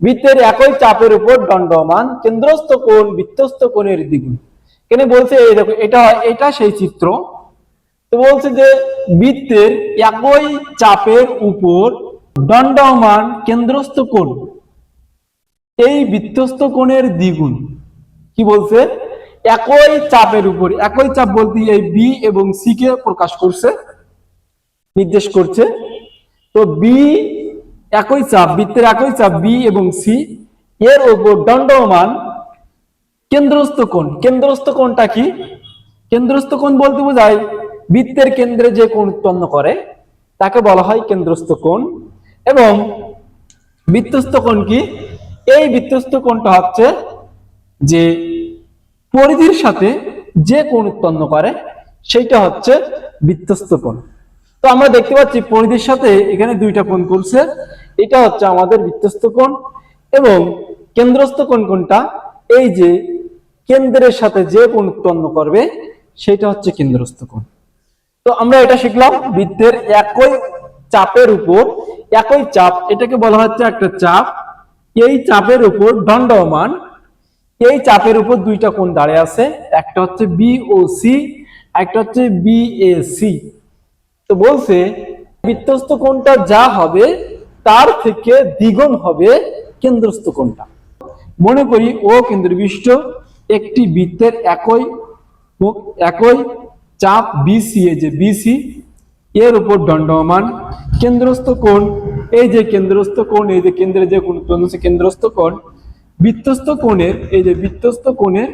বৃত্তের একই চাপের উপর দণ্ডমান, কেন্দ্রস্থ কোণ বৃত্তস্থ কোণের দ্বিগুণ। এখানে বলছে, এই দেখো, এটা এটা সেই চিত্র। তো বলছে যে বৃত্তের একই চাপের উপর দণ্ডমান, কেন্দ্রস্থ কোণ। এই বৃত্তস্থ কোণের দ্বিগুণ। কি বলছে? একই চাপের উপর। একই চাপ বলতে এই বি এবং সি কে প্রকাশ করছে, নির্দেশ করছে। তো বি একই চাপ, বৃত্তের একই চাপ বি এবং সি এর উপর দণ্ডমান কেন্দ্রস্থ কোণ। কেন্দ্রস্থ কোণটা কি? কেন্দ্রস্থ কোণ বলতে বোঝায় বৃত্তের কেন্দ্রে যে কোণ উৎপন্ন করে, তাকে বলা হয় কেন্দ্রস্থ কোণ। এবং বৃত্তস্থ কোণ কি? এই বৃত্তস্থ কোণটা হচ্ছে যে পরিধির সাথে যে কোণ উৎপন্ন করে, সেইটা হচ্ছে বৃত্তস্থ কোণ। তো আমরা দেখতে পাচ্ছি পরিধির সাথে এখানে দুইটা কোণ করছে এটা হচ্ছে আমাদের বৃত্তস্থ কোণ এবং কেন্দ্রস্থ কোণ কোনটা এই যে কেন্দ্রের সাথে যে কোণ উৎপন্ন করবে, সেটা হচ্ছে কেন্দ্রস্থ কোণ। তো আমরা এটা শিখলাম বৃত্তের একই চাপের উপর, একই চাপ, এটাকে বলা হচ্ছে একটা চাপ। এই চাপের উপর দণ্ডমান, এই চাপের উপর দুইটা কোণ দাঁড়িয়ে আছে, একটা হচ্ছে বি ও সি একটা হচ্ছে বি এ সি তো বলছে বৃত্তস্থ কোণটা যা হবে তার থেকে দ্বিগুণ হবে কেন্দ্রস্থ কোণটা। মনে করি ও কেন্দ্রবিষ্ট, একটি বৃত্তের একই একই চাপ বিসি এই যে বিসি এর উপর দণ্ডমান। কেন্দ্রস্থ কোণ, এই যে কেন্দ্রস্থ কোণ, এই যে কেন্দ্রে যে কোণ হচ্ছে কেন্দ্রস্থ কোণ, বৃত্তস্থ কোণের, এই যে বৃত্তস্থ কোণের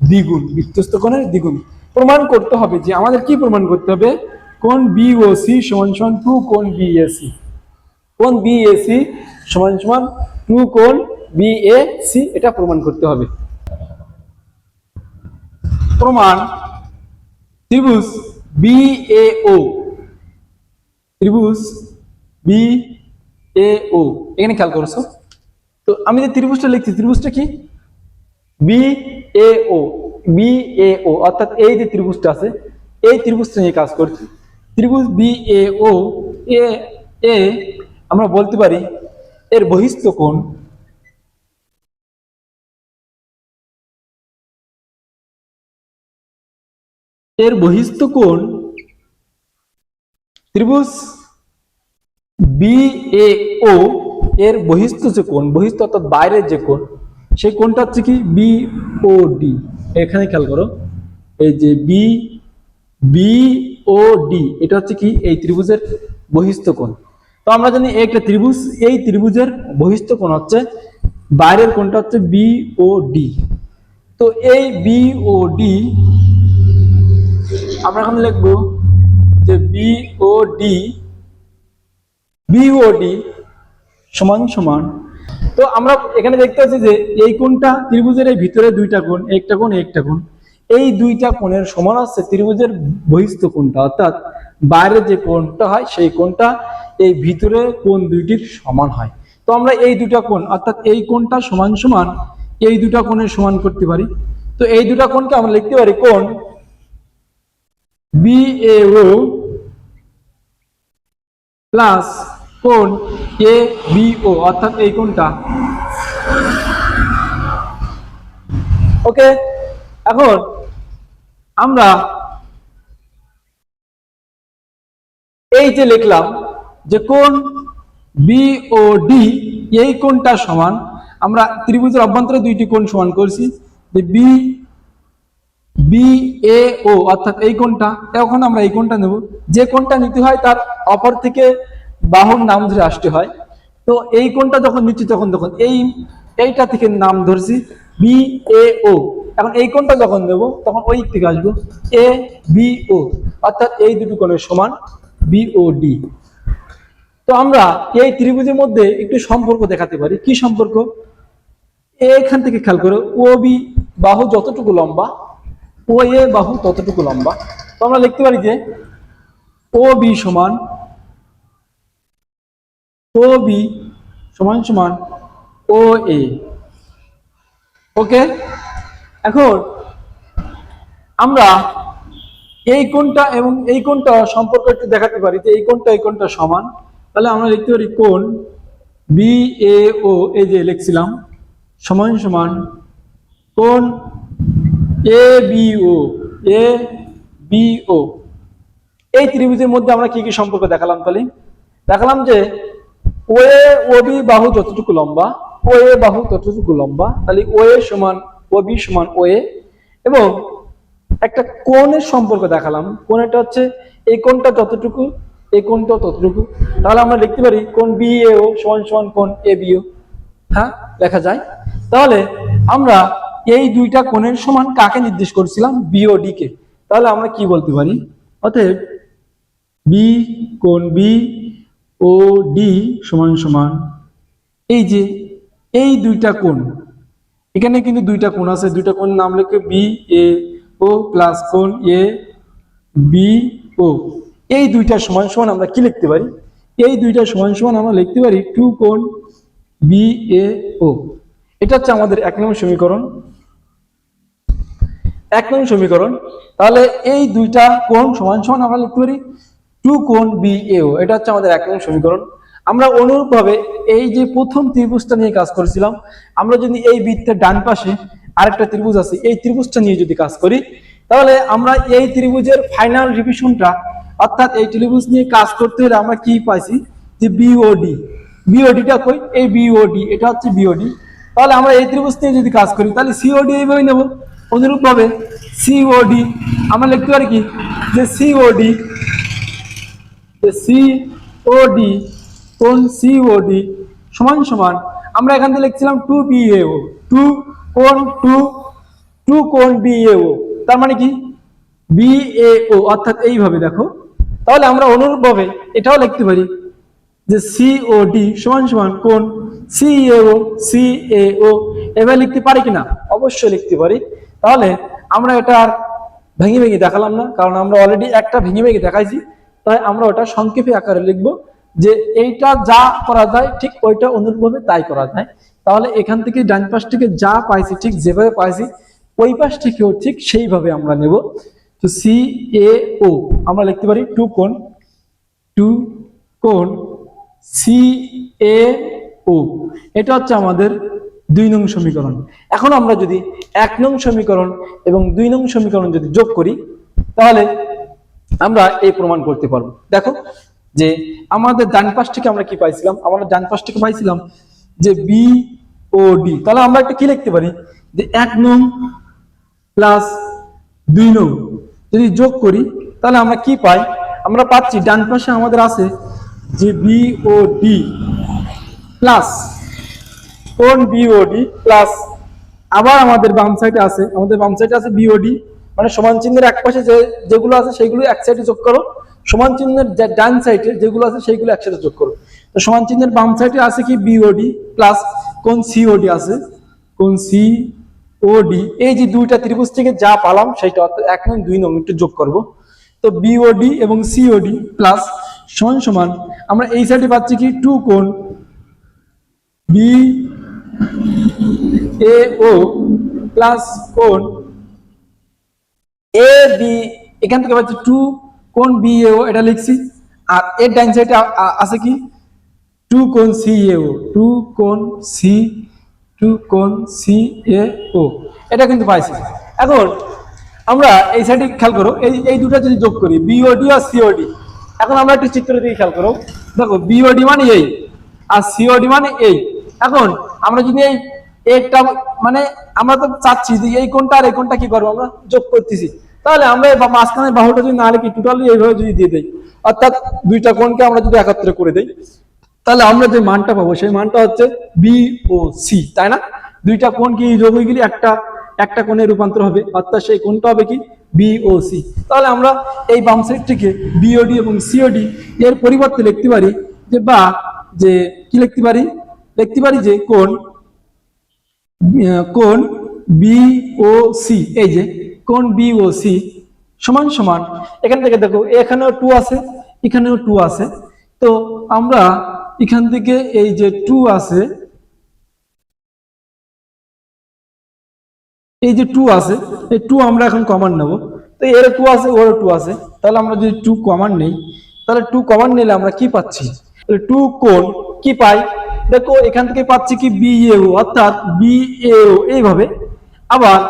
দ্বিগুণ, বৃত্তস্থ কোণের দ্বিগুণ। প্রমাণ করতে হবে যে আমাদের কি প্রমাণ করতে হবে? কোণ বি ও সি সমান সমান টু কোণ বি এ সি কোণ বি এ সি সমান সমান টু কোণ বি এ সি এটা প্রমাণ করতে হবে। প্রমাণ, ত্রিভুজ বি এ ও ত্রিভুজ বি এ ও এখানে খেয়াল করছ? তো আমি যে ত্রিভুজটা লিখছি, ত্রিভুজটা কি? B A O B A ও অর্থাৎ এই যে ত্রিভুজটা আছে, এই ত্রিভুজটা নিয়ে কাজ করছি। ত্রিভুজ বি এ ও এ আমরা বলতে পারি, এর বহিস্থ কোণ এর বহিস্থ কোণ ত্রিভুজ বি এ ও এর বহিস্থ যে কোণ, বহিস্থ অর্থাৎ বাইরের যে কোণ, সেই কোণটা হচ্ছে কি বি ও ডি এখানে খেয়াল করো, এই যে বি বি ও ডি এটা হচ্ছে কি এই ত্রিভুজের বহিস্থ কোণ। তো আমরা জানি একটা ত্রিভুজ, এই ত্রিভুজের বহিস্থ কোণ হচ্ছে, বাইরের কোণটা হচ্ছে বি ও ডি তো এই বি ও ডি আমরা এখন লিখব যে বি ও ডি বিওডি সমান সমান। তো আমরা এখানে দেখতে পাচ্ছি যে এই কোণটা ত্রিভুজের এই ভিতরে দুইটা কোণ, একটা কোণ একটা কোণ। এই দুইটা কোণের সমান আছে ত্রিভুজের বহিস্থ কোণটা, অর্থাৎ বাইরে যে কোণটা হয়, সেই কোণটা এই ভিতরে কোন দুইটির সমান হয়। তো আমরা এই দুটা কোণ, অর্থাৎ এই কোণটা সমান সমান, এই দুটা কোণের সমান করতে পারি। তো এই দুটা কোণকে আমরা লিখতে পারি কোণ বি এ ও প্লাস কোণ এ ও অর্থাৎ এই কোণটা। ওকে এখন আমরা এই যে লিখলাম যে কোন বি ও ডি এই কোনটা সমান। আমরা ত্রিভুজের অভ্যন্তরে দুইটি কোণ সমান করছি। যে বি বি এ ও অর্থাৎ এই কোণটা, এখন আমরা এই কোণটা নেব। যে কোণটা নিতে হয় তার অপর থেকে বাহুর নাম ধরে আসতে হয়। তো এই কোণটা যখন নিচ্ছি, তখন তখন এই, এইটা থেকে নাম ধরছি বি এ ও এখন এই কোণটা যখন নেব, তখন ওই থেকে আসব এ বি ও অর্থাৎ এই দুটো কোণের সমান বি ও ডি তো আমরা এই ত্রিভুজের মধ্যে একটু সম্পর্ক দেখাতে পারি। কি সম্পর্ক? এখান থেকে খেয়াল করে ও বি বাহু যতটুকু লম্বা ও এ বাহু ততটুকু লম্বা। তো আমরা লিখতে পারি যে ও বি সমান ও বি সমান সমান ও এ ওকে? এখন আমরা এই কোনটা এবং এই কোনটা সম্পর্ক একটু দেখাতে পারি যে এই কোনটা এই কোনটা সমান। তাহলে আমরা লিখতে পারি কোন? বি এ ও এই যে লিখছিলাম, সমান সমান কোন? A B O A B ও এই ত্রিভুজের মধ্যে আমরা কি কি সম্পর্ক দেখালাম তাহলে? দেখালাম যে ও এ ও বি বাহু যতটুকু লম্বা ও এ বাহু ততটুকু লম্বা, তাহলে ও এ সমান ও বি সমান ও এ এবং একটা কোণের সম্পর্ক দেখালাম। কোণটা হচ্ছে এই কোণটা যতটুকু এই কোণটা ততটুকু? তাহলে আমরা লিখতে পারি কোন বি এ ও সমান সমান কোন এ বি ও হ্যাঁ লেখা যায়? তাহলে আমরা এই দুইটা কোণের সমান কাকে নির্দেশ করছিলাম? বিওডি কে তাহলে আমরা কি বলতে পারি? অতএব বি কোণ বি ও ডি সমান সমান। এই যে এই দুইটা কোণ, এখানে কিন্তু দুইটা কোণ আছে। দুইটা কোণ নাম লিখে বি এ ও প্লাস কোণ এ বি ও এই দুইটা সমান সমান আমরা কি লিখতে পারি? এই দুইটা সমান সমান আমরা লিখতে পারি টু কোণ বি এ ও এটা হচ্ছে আমাদের এক নম্বর সমীকরণ। এক নম্বর সমীকরণ। তাহলে এই দুইটা কোণ সমান সমান আমরা লিখতে পারি? টু কোণ বি এ ও এটা হচ্ছে আমাদের এক নম্বর সমীকরণ। আমরা অনুরূপভাবে এই যে প্রথম ত্রিভুজটা নিয়ে কাজ করেছিলাম, আমরা যদি এই বৃত্তের ডান পাশে আরেকটা ত্রিভুজ আছে, এই ত্রিভুজটা নিয়ে যদি কাজ করি, তাহলে আমরা এই ত্রিভুজের ফাইনাল রিভিশনটা অর্থাৎ এই ত্রিভুজ নিয়ে কাজ করতে হলে আমরা কি পাইছি? যে বিওডি বিওডিটা কই? এই বিওডি এটা হচ্ছে বিওডি তাহলে আমরা এই ত্রিভুজ নিয়ে যদি কাজ করি, তাহলে সিওডি এইভাবে নেব। অনুরূপভাবে সিওডি আমরা লিখতে পারি কি? যে সিওডি সিওডি কোন সিওডি সমান সমান, আমরা এখান থেকে লিখছিলাম two B A O two কোন টু টু কোন বিএও তার মানে কি? বিএও অর্থাৎ এইভাবে দেখো। তাহলে আমরা অনুরূপভাবে এটাও লিখতে পারি যে সিও ডি সমান সমান কোন? সিএও সি সিএও এভাবে লিখতে পারি কিনা? অবশ্যই লিখতে পারি। তাহলে আমরা এটা আর ভেঙে ভেঙে দেখালাম না, কারণ আমরা অলরেডি একটা ভেঙে ভেঙে দেখাইছি, তাই আমরা ওটা সংক্ষেপে আকারে লিখব যে এইটা যা করা যায়, ঠিক ওইটা অনুরূপভাবে তাই করা যায়। তাহলে এখান থেকে ডান পাশ থেকে যা পাইছি, ঠিক যেভাবে পাইছি, ওই পাশ থেকেও ঠিক সেইভাবে আমরা নেব। তো সি এ ও আমরা লিখতে পারি টু কোন টু কোন সি এ ও এটা হচ্ছে আমাদের দুই নং সমীকরণ। এখন আমরা যদি এক নং সমীকরণ এবং দুই নং সমীকরণ যদি যোগ করি, তাহলে আমরা এই প্রমাণ করতে পারব। দেখো যে আমাদের ডান পাশ থেকে আমরা কি পাইছিলাম? আমরা ডান পাশ থেকে পাইছিলাম যে বি ও ডি তাহলে আমরা একটা কি লিখতে পারি? যে এক নং প্লাস দুই নং। যদি যোগ করি, তাহলে আমরা কি পাই? আমরা পাচ্ছি, ডান পাশে আমাদের আছে যে বি ও ডি প্লাস কোন বিওডি প্লাস আবার আমাদের বাম সাইডে আছে, আমাদের বাম সাইডে আছে বিওডি মানে সমান চিহ্নের এক পাশে যে, যেগুলো আছে সেইগুলো এক সাইডে যোগ করো, সমান চিহ্নের ডান সাইডে যেগুলো আছে সেইগুলো একসাথে যোগ করো। তো সমান চিহ্নের বাম সাইডে আছে কি বিওডি প্লাস কোন সিওডি আছে? কোন সি ওডি এই যে দুইটা ত্রিভুজ থেকে যা পালাম, সেটা অর্থাৎ এক নং, দুই নং, একটু যোগ করব। তো বিওডি এবং সিওডি প্লাস সমান সমান, আমরা এই সাইডে পাচ্ছি কি? টু কোণ বি এ ও প্লাস কোণ এ বি এখান থেকে পাচ্ছি টু কোণ বি এ ও এটা লিখছি। আর এর ডাইন সাইডে আছে কি? টু কোণ সি এ ও টু কোণ সি টু কোন সি এ ও। এটা কিন্তু পাইছি। এখন আমরা এই সাইডে খেয়াল করো, এই এই দুটো যদি যোগ করি বিওডি আর সিওডি এখন আমরা একটু চিত্র দিয়ে খেয়াল করো। দেখো বিওডি মানে এই, আর সিওডি মানে এই। এখন আমরা যদি এই একটা মানে আমরা তো চাচ্ছি যে এই কোনটা আর এই কোনটা কি করব আমরা? যোগ করতেছি। তাহলে আমরা মাঝখানে বাহুটা যদি না লিখি টোটালি এইভাবে যদি দিয়ে দেই, অর্থাৎ দুইটা কোণকে আমরা যদি একত্রে করে দেই তাহলে আমরা যে মানটা পাবো, সেই মানটা হচ্ছে বি ও সি তাই না? দুইটা কোণ কি যোগ হয়ে গেলে একটা একটা কোণে রূপান্তর হবে, অর্থাৎ সেই কোণটা হবে কি? বি ও সি তাহলে আমরা এই বাম সাইডটিকে বিওডি এবং সিওডি এর পরিবর্তে লিখতে পারি যে বা, যে কি লিখতে পারি? লিখতে পারি যে কোন কোন কোণ বি ও সি এই যে কোন বি ও সি সমান সমান। এখান থেকে দেখো, এখানেও টু আছে, এখানেও টু আছে। তো আমরা এখান থেকে এই যে টু আছে, এই যে টু আছে, এই টু আমরা এখন কমন নেব। তো এর টু আছে ওর টু আছে। তাহলে আমরা যদি টু কমন নেই, তাহলে টু কমান নিলে আমরা কি পাচ্ছি? টু কোন কি পাই? দেখো, এখান থেকে পাচ্ছি কি বি এও অর্থাৎ বি এও এইভাবে। আবার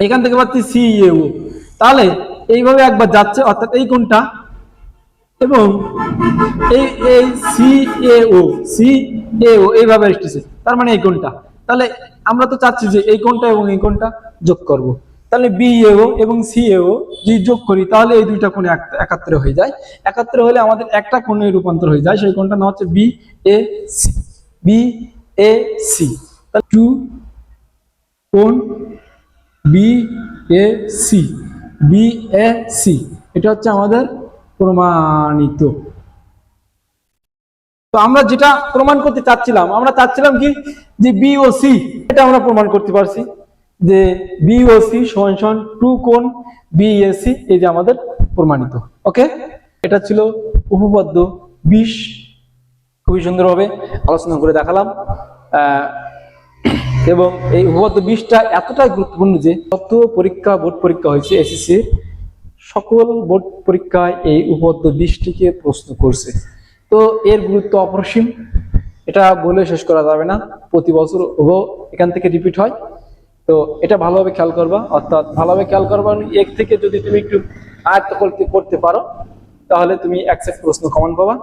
এখান থেকে পাচ্ছি সি এও তাহলে এইভাবে একবার যাচ্ছে, অর্থাৎ এই কোনটা এবং এই এই C, A, O, C, A, ও, এইভাবে এসেছে তার মানে এই কোনটা তাহলে আমরা তো চাচ্ছি যে এই কোনটা এবং এই কোনটা যোগ করব। তাহলে বি ও এবং সি ও যদি যোগ করি, তাহলে এই দুইটা কোণে এক- একাত্রে হয়ে যায়। একাত্রে হলে আমাদের একটা কোণে রূপান্তর হয়ে যায়। সেই কোণটা না হচ্ছে B, A, C. B, A, C. Two কোণ B, A, C. B, A, C. এটা হচ্ছে আমাদের প্রমাণিত। তো আমরা যেটা প্রমাণ করতে চাচ্ছিলাম, আমরা চাচ্ছিলাম কি? যে বি ও সি এটা আমরা প্রমাণ করতে পারছি। যে বি ও সি সমান টু কোণ বি এ সি এই যে আমাদের প্রমাণিত। ওকে? এটা ছিল উপপাদ্য বিশ। খুবই সুন্দরভাবে আলোচনা করে দেখালাম। এবং এই উপপাদ্য বিশটা এতটাই গুরুত্বপূর্ণ যে যত পরীক্ষা, বোর্ড পরীক্ষা হয়েছে এসএসসি সকল বোর্ড পরীক্ষায় এই উপপাদ্য বিশটিকে প্রশ্ন করছে। তো এর গুরুত্ব অপরিসীম। এটা বলে শেষ করা যাবে না। প্রতি বছর ও এখান থেকে রিপিট হয়। তো এটা ভালোভাবে খেয়াল করবা। অর্থাৎ ভালোভাবে খেয়াল করবা মানে এক থেকে যদি তুমি একটু আয়ত্ত করতে করতে পারো, তাহলে তুমি একসেপ্ট প্রশ্ন কমন পাবা।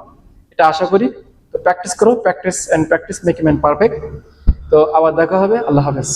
এটা আশা করি। তো প্র্যাকটিস করো। Practice and practice make man perfect তো আবার দেখা হবে। আল্লাহ হাফেজ।